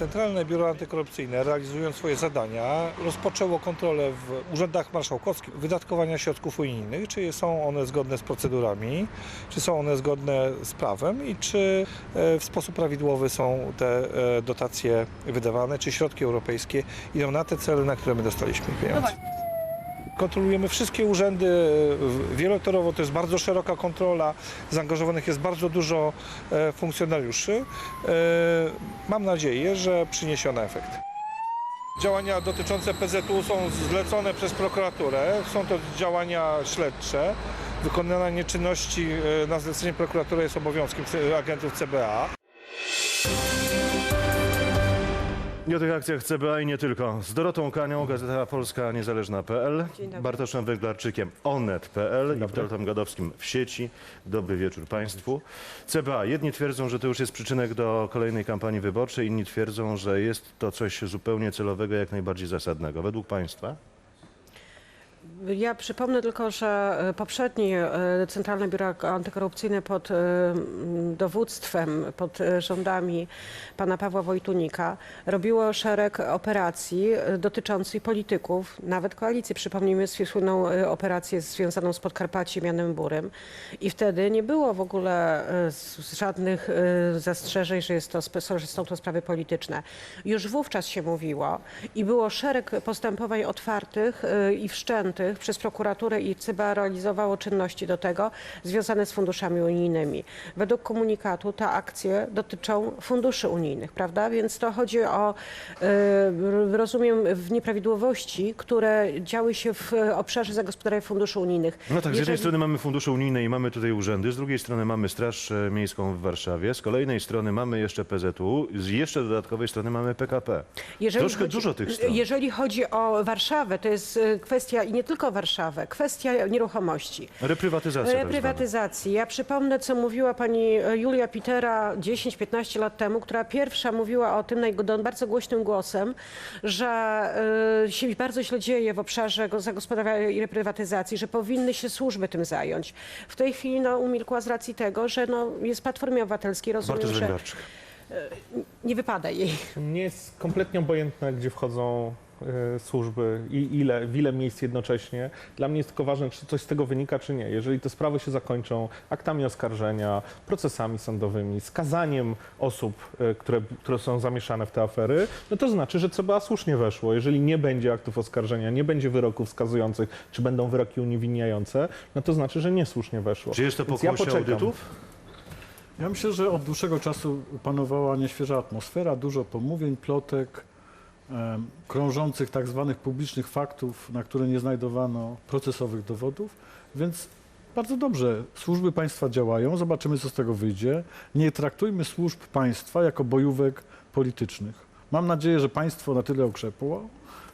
Centralne Biuro Antykorupcyjne, realizując swoje zadania, rozpoczęło kontrolę w urzędach marszałkowskich wydatkowania środków unijnych, czy są one zgodne z procedurami, czy są one zgodne z prawem? I czy e, w sposób prawidłowy są te e, dotacje wydawane, czy środki europejskie idą na te cele, na które my dostaliśmy pieniądze. Kontrolujemy wszystkie urzędy e, wielotorowo, to jest bardzo szeroka kontrola, zaangażowanych jest bardzo dużo e, funkcjonariuszy. E, Mam nadzieję, że przyniesie ona efekt. Działania dotyczące PZU są zlecone przez prokuraturę. Są to działania śledcze. Wykonanie czynności na zlecenie prokuratury jest obowiązkiem agentów CBA. I o tych akcjach CBA i nie tylko. Z Dorotą Kanią, Gazeta Polska Niezależna.pl. Bartoszem Węglarczykiem, onet.pl i Witoltem Gadowskim w sieci. Dobry wieczór Państwu. CBA. Jedni twierdzą, że to już jest przyczynek do kolejnej kampanii wyborczej, inni twierdzą, że jest to coś zupełnie celowego, jak najbardziej zasadnego. Według Państwa? Ja przypomnę tylko, że e, poprzednie e, Centralne Biuro Antykorupcyjne pod e, dowództwem, pod rządami pana Pawła Wojtunika robiło szereg operacji dotyczących polityków, nawet koalicji. Przypomnijmy słynną operację związaną z Podkarpaciem Janem Burym. I wtedy nie było w ogóle żadnych zastrzeżeń, że, jest to, że są to sprawy polityczne. Już wówczas się mówiło i było szereg postępowań otwartych i wszczętych przez prokuraturę i CBA realizowało czynności do tego związane z funduszami unijnymi. Według komunikatu te akcje dotyczą funduszy unijnych, prawda? Więc to chodzi o, e, rozumiem, w nieprawidłowości, które działy się w obszarze zagospodarowania funduszy unijnych. No tak, z jednej Jeżeli- strony mamy fundusze unijne i mamy tutaj urzędy, z drugiej strony mamy Straż Miejską w Warszawie, z kolejnej strony mamy jeszcze PZU, z jeszcze dodatkowej strony mamy PKP. Troszkę dużo tych stron. Jeżeli chodzi o Warszawę, to jest e, kwestia i nie tylko Warszawę, kwestia nieruchomości. Reprywatyzacja. tak Reprywatyzacji. Ja przypomnę, co mówiła pani e, Julia Pitera 10-15 lat temu, która pierwsza mówiła o tym bardzo głośnym głosem, że e, się bardzo źle dzieje w obszarze go- zagospodarowania i reprywatyzacji, że powinny się służby tym zająć. W tej chwili no, umilkła z racji tego, że no, jest Platformie Obywatelskiej, rozumiem, Bartosz że Węglarczyk. nie wypada jej. Mnie jest kompletnie obojętne, gdzie wchodzą e, służby i ile, w ile miejsc jednocześnie. Dla mnie jest tylko ważne, czy coś z tego wynika, czy nie. Jeżeli te sprawy się zakończą aktami oskarżenia, procesami sądowymi, skazaniem osób, e, które, które są zamieszane w te afery, no to znaczy, że CBA słusznie weszło. Jeżeli nie będzie aktów oskarżenia, nie będzie wyroków skazujących, czy będą wyroki uniewinniające, no to znaczy, że niesłusznie weszło. Czy jest to Więc ja pokłosie poczekam. audytów? Ja myślę, że od dłuższego czasu panowała nieświeża atmosfera, dużo pomówień, plotek, krążących tak zwanych publicznych faktów, na które nie znajdowano procesowych dowodów, więc bardzo dobrze, służby państwa działają, zobaczymy co z tego wyjdzie. Nie traktujmy służb państwa jako bojówek politycznych. Mam nadzieję, że państwo na tyle okrzepło,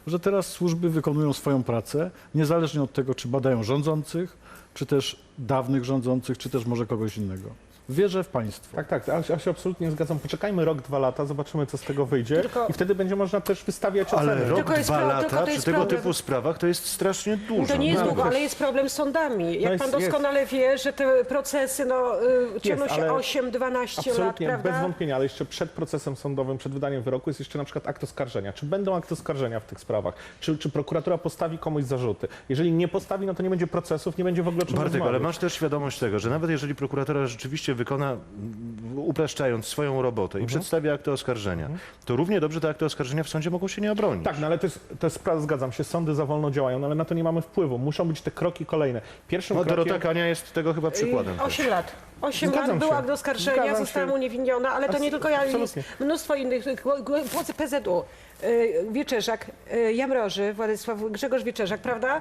że teraz służby wykonują swoją pracę, niezależnie od tego, czy badają rządzących, czy też dawnych rządzących, czy też może kogoś innego. Wierzę w państwo. Tak, tak, ja się- ja się absolutnie zgadzam. Poczekajmy rok, dwa lata, zobaczymy, co z tego wyjdzie Tylko- i wtedy będzie można też wystawiać oceny. Ale rok, Tylko jest dwa pro- lata to przy jest tego problem. typu sprawach to jest strasznie dużo. To nie jest No, długo, ale- jest problem z sądami. Jak jest- pan jest. doskonale wie, że te procesy no, y, ciągną się ale 8-12 lat, Absolutnie, prawda? bez wątpienia, ale jeszcze przed procesem sądowym, przed wydaniem wyroku jest jeszcze na przykład akt oskarżenia. Czy będą akty oskarżenia w tych sprawach? Czy, czy prokuratura postawi komuś zarzuty? Jeżeli nie postawi, no to nie będzie procesów, nie będzie w ogóle o czym Bartek, ale rozmawiać. masz też świadomość tego, że nawet jeżeli prokuratora rzeczywiście wykona, upraszczając swoją robotę Mhm. i przedstawia akty oskarżenia, to równie dobrze te akty oskarżenia w sądzie mogą się nie obronić. Tak, no ale to jest, to jest zgadzam się, sądy za wolno działają, no ale na to nie mamy wpływu. Muszą być te kroki kolejne. Pierwszym No, krokiem... Dorota Kania jest tego chyba przykładem. Y, 8 lat. 8 Zgadzam lat była się. akt oskarżenia, Zgadzam zostałam się. uniewinniona, ale to nie tylko ja, jest absolutnie. mnóstwo innych. Władze PZU, y, Wieczerzak, y, Jamroży, Władysław, Grzegorz Wieczerzak, prawda?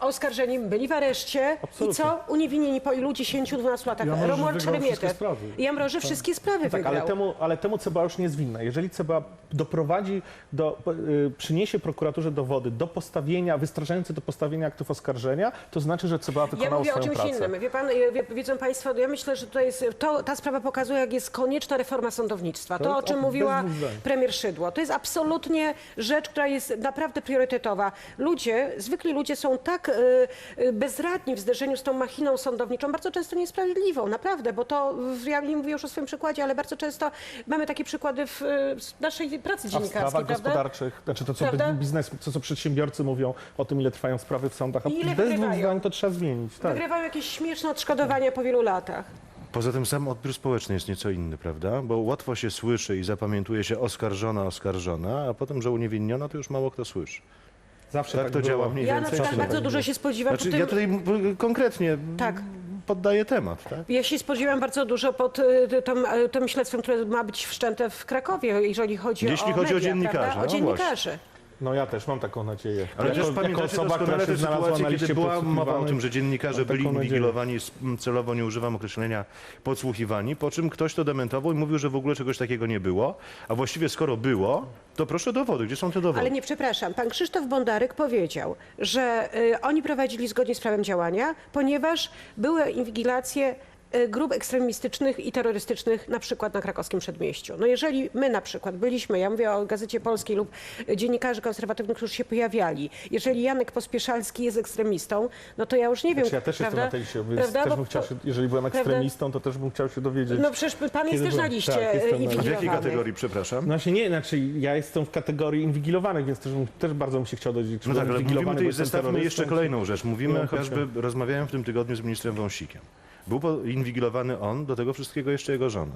Oskarżeni byli w areszcie Absolutnie. i co? Uniewinnieni po ilu 10-12 latach. Jamroży Romuald wygrał wszystkie Szeremietek. sprawy. Jamroży wszystkie sprawy Tak, wygrał. ale temu, ale temu CBA już nie jest winna. Jeżeli CBA doprowadzi do, y, przyniesie prokuraturze dowody do postawienia, wystraszające do postawienia aktów oskarżenia, to znaczy, że CBA Ja wykonało mówię o czymś pracę. innym. Wie pan, y, wie, wiedzą Państwo, ja myślę, że to jest, to, ta sprawa pokazuje, jak jest konieczna reforma sądownictwa. To, To o czym bez mówiła premier Szydło. To jest absolutnie rzecz, która jest naprawdę priorytetowa. Ludzie, zwykli ludzie są tak y, y, bezradni w zderzeniu z tą machiną sądowniczą, bardzo często niesprawiedliwą, naprawdę, bo to, w- ja nie mówię już o swoim przykładzie, ale bardzo często mamy takie przykłady w, w naszej pracy A w dziennikarskiej, sprawach prawda? gospodarczych, znaczy to co Prawda? biznes, to co przedsiębiorcy mówią o tym, ile trwają sprawy w sądach, a I ile bez dwóch wygrywają. zdań to trzeba zmienić. Tak. Wygrywają jakieś śmieszne odszkodowania po wielu latach. Poza tym sam odbiór społeczny jest nieco inny, prawda? Bo łatwo się słyszy i zapamiętuje się oskarżona, oskarżona, a potem, że uniewinniona, to już mało kto słyszy. Zawsze Tak tak, to było. działa mniej Ja na więcej. przykład bardzo tak dużo się spodziewam Znaczy, tym... ja tutaj m, konkretnie Tak. Poddaję temat, tak? Ja się spodziewam bardzo dużo pod y, tym, y, tym śledztwem, które ma być wszczęte w Krakowie, jeżeli chodzi Jeśli o chodzi o media, dziennikarzy, prawda? no O dziennikarzy. No ja też mam taką nadzieję. Ale też pamiętacie doskonale się tę znalazła sytuację, na kiedy liście była mowa o tym, że dziennikarze byli inwigilowani, celowo nie używam określenia podsłuchiwani, po czym ktoś to dementował i mówił, że w ogóle czegoś takiego nie było, a właściwie skoro było, to proszę dowody, gdzie są te dowody? Ale nie, przepraszam, pan Krzysztof Bondaryk powiedział, że y, oni prowadzili zgodnie z prawem działania, ponieważ były inwigilacje grup ekstremistycznych i terrorystycznych, na przykład na krakowskim przedmieściu. No jeżeli my na przykład byliśmy, ja mówię o Gazecie Polskiej lub y, dziennikarzy konserwatywnych, którzy się pojawiali, jeżeli Janek Pospieszalski jest ekstremistą, no to ja już nie wiem, Znaczy, ja też prawda? jestem na tej liście, więc Prawda? też bym chciał się, jeżeli byłem prawda? ekstremistą, to też bym chciał się dowiedzieć. No przecież pan jest też na liście tak, jestem na- y, W jakiej w jakiej kategorii, przepraszam? No się nie, znaczy ja jestem w kategorii inwigilowanych, więc też, też bardzo bym się chciał dowiedzieć, czy No tak, ale mówimy tutaj, zestawmy jeszcze kolejną rzecz. Mówimy, Nie, chociażby rozmawiałem w tym tygodniu z ministrem Wąsikiem. Był inwigilowany on, do tego wszystkiego jeszcze jego żona.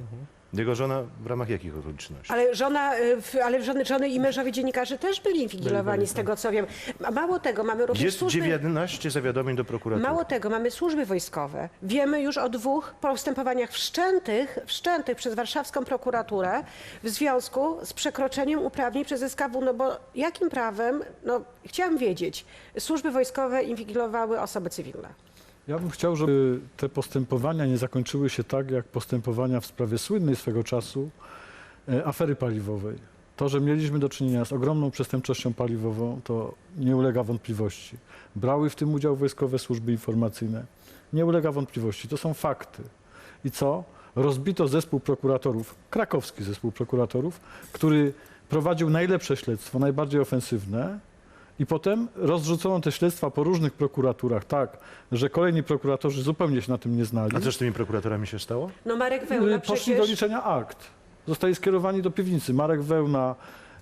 Jego żona w ramach jakich okoliczności? Ale żona, y, w- ale żony, żony i mężowie dziennikarzy też byli inwigilowani, z tego co wiem. A mało tego, mamy również Jest służby... 19 zawiadomień do prokuratury. Mało tego, mamy służby wojskowe. Wiemy już o dwóch postępowaniach wszczętych, wszczętych przez warszawską prokuraturę w związku z przekroczeniem uprawnień przez SKW. No bo jakim prawem, no chciałam wiedzieć, służby wojskowe inwigilowały osoby cywilne. Ja bym chciał, żeby te postępowania nie zakończyły się tak, jak postępowania w sprawie słynnej swego czasu e, afery paliwowej. To, że mieliśmy do czynienia z ogromną przestępczością paliwową, to nie ulega wątpliwości. Brały w tym udział wojskowe służby informacyjne. Nie ulega wątpliwości. To są fakty. I co? Rozbito zespół prokuratorów, krakowski zespół prokuratorów, który prowadził najlepsze śledztwo, najbardziej ofensywne, i potem rozrzucono te śledztwa po różnych prokuraturach tak, że kolejni prokuratorzy zupełnie się na tym nie znali. A co z tymi prokuratorami się stało? No Marek Wełna Y, Poszli przecież... do liczenia akt. Zostali skierowani do piwnicy. Marek Wełna.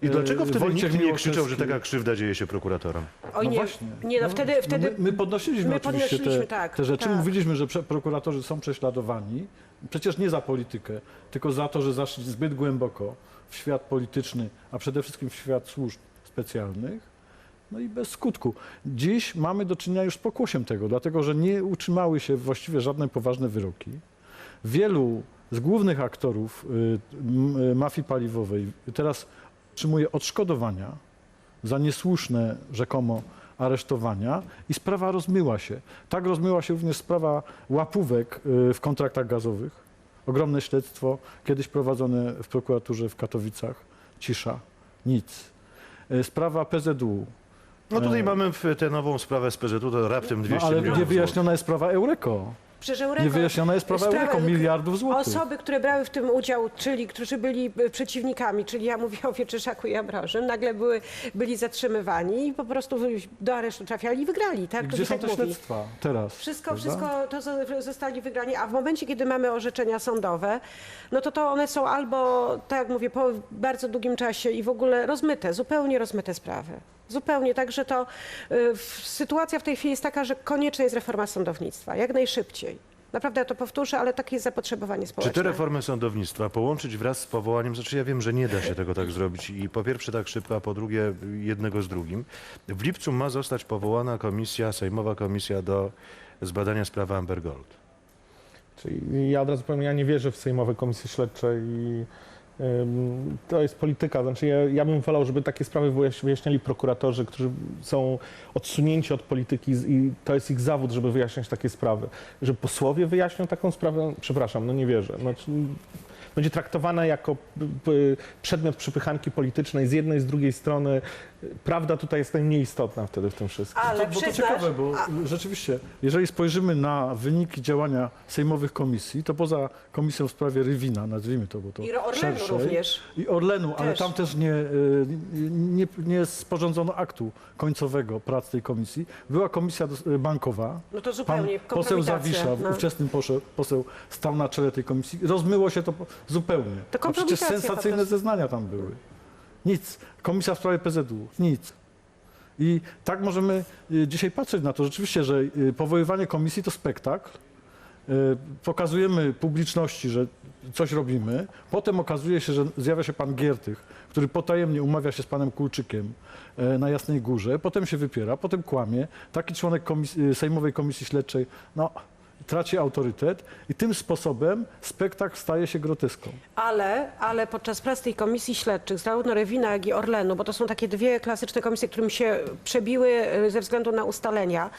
I y, dlaczego wtedy Wojciech nikt nie krzyczał, że taka krzywda dzieje się prokuratorom? Oj, No nie, właśnie. nie, no wtedy... No wtedy... my, my podnosiliśmy my oczywiście podnosiliśmy, te, tak, te rzeczy. tak. Mówiliśmy, że prokuratorzy są prześladowani. Przecież nie za politykę, tylko za to, że zaszli zbyt głęboko w świat polityczny, a przede wszystkim w świat służb specjalnych. No i bez skutku. Dziś mamy do czynienia już z pokłosiem tego, dlatego że nie utrzymały się właściwie żadne poważne wyroki. Wielu z głównych aktorów y, y, mafii paliwowej teraz otrzymuje odszkodowania za niesłuszne rzekomo aresztowania i sprawa rozmyła się. Tak rozmyła się również sprawa łapówek y, w kontraktach gazowych. Ogromne śledztwo, kiedyś prowadzone w prokuraturze w Katowicach. Cisza, nic. Sprawa PZU. No tutaj E. mamy w- tę nową sprawę z PZU, to raptem No, 200 ale milionów nie złotych. wyjaśniona jest sprawa Eureko. Przecież Eureka- Nie wyjaśniona jest sprawa Sprawa- Eureko, miliardów złotych. Osoby, które brały w tym udział, czyli którzy byli y, przeciwnikami, czyli ja mówię o Wieczyszaku i Ambrożym, nagle były, byli zatrzymywani i po prostu do aresztu trafiali i wygrali. Tak? To Gdzie się są tak te mówi. śledztwa teraz? Wszystko, prawda? wszystko to zo- zostali wygrani, a w momencie, kiedy mamy orzeczenia sądowe, no to to one są albo, tak jak mówię, po bardzo długim czasie i w ogóle rozmyte, zupełnie rozmyte sprawy. Zupełnie, także to y, w- sytuacja w tej chwili jest taka, że konieczna jest reforma sądownictwa, jak najszybciej. Naprawdę ja to powtórzę, ale takie jest zapotrzebowanie Czy społeczne. tę reformę sądownictwa połączyć wraz z powołaniem, znaczy ja wiem, że nie da się tego tak zrobić i po pierwsze tak szybko, a po drugie jednego z drugim. W lipcu ma zostać powołana komisja, sejmowa komisja do zbadania sprawy Amber Gold. Czyli ja od razu powiem, ja nie wierzę w sejmowe komisje śledcze i to jest polityka. Znaczy ja, ja bym wolał, żeby takie sprawy wyjaś- wyjaśniali prokuratorzy, którzy są odsunięci od polityki i to jest ich zawód, żeby wyjaśniać takie sprawy. Że posłowie wyjaśnią taką sprawę, przepraszam, no nie wierzę. Znaczy, będzie traktowana jako przedmiot przypychanki politycznej z jednej i z drugiej strony. Prawda tutaj jest najmniej istotna wtedy w tym wszystkim. Ale to, bo to ciekawe, bo rzeczywiście, jeżeli spojrzymy na wyniki działania sejmowych komisji, to poza komisją w sprawie Rywina, nazwijmy to, bo to I Orlenu szerszej, również. I Orlenu, ale Też. tam też nie, y, nie, nie sporządzono aktu końcowego prac tej komisji. Była komisja y, bankowa. No to Pan zupełnie poseł kompromitacja, Zawisza, no. ówczesny poseł, poseł, stał na czele tej komisji. Rozmyło się to po- zupełnie. To A przecież sensacyjne zeznania tam były. Nic. Komisja w sprawie PZU. Nic. I tak możemy y, dzisiaj patrzeć na to rzeczywiście, że y, powoływanie komisji to spektakl. Y, Pokazujemy publiczności, że coś robimy. Potem okazuje się, że zjawia się pan Giertych, który potajemnie umawia się z panem Kulczykiem e, na Jasnej Górze. Potem się wypiera, potem kłamie. Taki członek komis- Sejmowej Komisji Śledczej no, traci autorytet i tym sposobem spektakl staje się groteską. Ale, ale podczas prac tej komisji śledczych, zarówno Rewina, jak i Orlenu, bo to są takie dwie klasyczne komisje, którym się przebiły e, ze względu na ustalenia,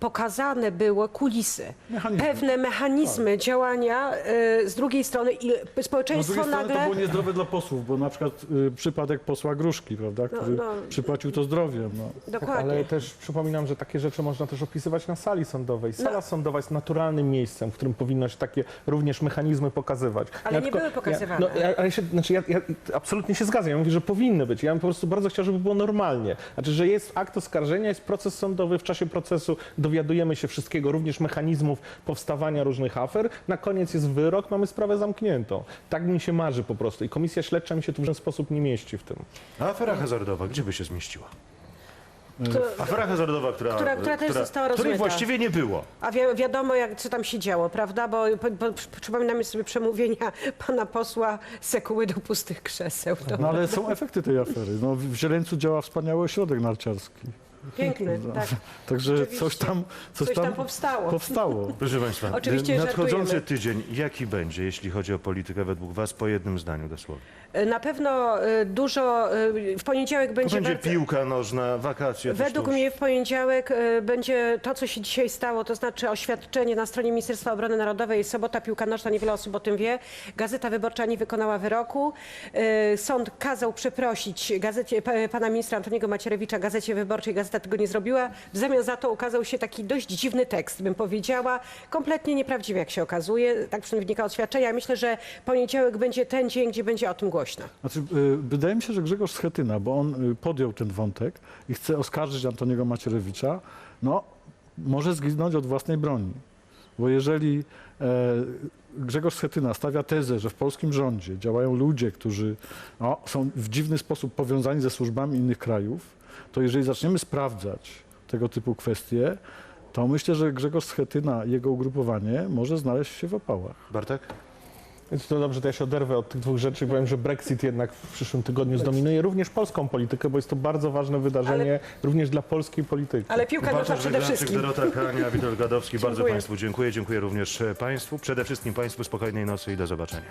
pokazane było kulisy, Mechanizmy. pewne mechanizmy działania e, z drugiej strony i No, z drugiej społeczeństwo strony to nagle... było niezdrowe dla posłów, bo na przykład y, przypadek posła Gruszki, prawda, który no. przypłacił to zdrowiem. No. Dokładnie. Ale też przypominam, że takie rzeczy można też opisywać na sali sądowej. Sala No. sądowa jest naturalnym miejscem, w którym powinno się takie również mechanizmy pokazywać. Ale nie były pokazywane. Ja, no, ja, ale się, znaczy ja, ja absolutnie się zgadzam. Ja mówię, że powinny być. Ja bym po prostu bardzo chciał, żeby było normalnie. Znaczy, że jest akt oskarżenia, jest proces sądowy, w czasie procesu dowiadujemy się wszystkiego, również mechanizmów powstawania różnych afer. Na koniec jest wyrok, mamy sprawę zamkniętą. Tak mi się marzy po prostu. I komisja śledcza mi się tu w żaden sposób nie mieści w tym. A afera hazardowa, gdzie by się zmieściła? To, Afera hazardowa, która, Która- która też została której rozmyta. właściwie nie było. a wi wiadomo, jak, co tam się działo, prawda? Bo, bo, bo przy- przypominamy sobie przemówienia pana posła Sekuły do pustych krzeseł. To no ale są efekty tej afery. No, w Zieleńcu działa wspaniały ośrodek narciarski. Piękny, tak. Także coś tam, coś Coś tam powstało. powstało. Proszę Państwa, Oczywiście nadchodzący żartujemy. tydzień, jaki będzie, jeśli chodzi o politykę według Was, po jednym zdaniu dosłownie? Na pewno y, dużo, y, w poniedziałek To będzie, będzie bardzo, piłka nożna, wakacje. też Według to już- mnie w poniedziałek y, będzie to, co się dzisiaj stało, to znaczy oświadczenie na stronie Ministerstwa Obrony Narodowej, sobota piłka nożna, niewiele osób o tym wie. Gazeta Wyborcza nie wykonała wyroku. Y, Sąd kazał przeprosić gazecie, pa- pana ministra Antoniego Macierewicza, Gazecie Wyborczej, gazeta tego nie zrobiła. W zamian za to ukazał się taki dość dziwny tekst, bym powiedziała, kompletnie nieprawdziwy, jak się okazuje. Tak przynajmniej wynika oświadczenia. Myślę, że poniedziałek będzie ten dzień, gdzie będzie o tym głośno. Znaczy, y, wydaje mi się, że Grzegorz Schetyna, bo on y, podjął ten wątek i chce oskarżyć Antoniego Macierewicza, no może zginąć od własnej broni. Bo jeżeli e, Grzegorz Schetyna stawia tezę, że w polskim rządzie działają ludzie, którzy no, są w dziwny sposób powiązani ze służbami innych krajów, to jeżeli zaczniemy sprawdzać tego typu kwestie, to myślę, że Grzegorz Schetyna i jego ugrupowanie może znaleźć się w opałach. Bartek? Więc to dobrze, to ja się oderwę od tych dwóch rzeczy i powiem, że Brexit jednak w przyszłym tygodniu zdominuje również polską politykę, bo jest to bardzo ważne wydarzenie również dla polskiej polityki. Ale piłka nożna przede wszystkim. Dorota Kania, Witold Gadowski. Bardzo Dziękuję. Państwu dziękuję. Dziękuję również e, Państwu. Przede wszystkim Państwu spokojnej nocy i do zobaczenia.